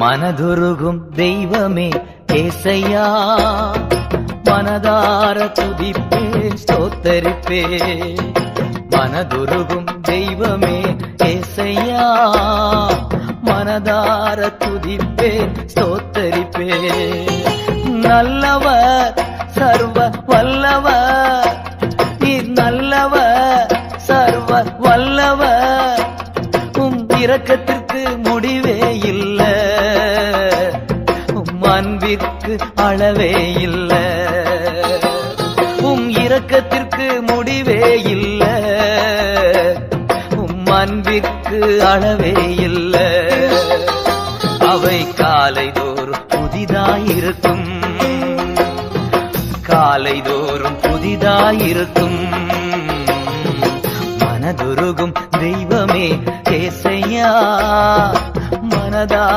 மனதுருகும் தெய்வமே ஏசையா. மனதார துதிப்பே ஸ்தோத்தரிப்பே. மனதுருகும் தெய்வமே ஏசையா. மனதார துதிப்பே ஸ்தோத்தரிப்பே. நல்லவர் சர்வ வல்லவர். நீர் நல்லவர் சர்வ வல்லவர். உம் இரக்கத்திற்கு முடிவே இல்லை. அன்பிற்கு அளவே இல்ல. உம் இரக்கத்திற்கு முடிவே இல்ல. உம் அன்பிற்கு அளவே இல்ல. அவை காலைதோறும் புதிதாயிருக்கும். காலைதோறும் புதிதாயிருக்கும். மனதுருகும் தெய்வமே கேசையா மனதா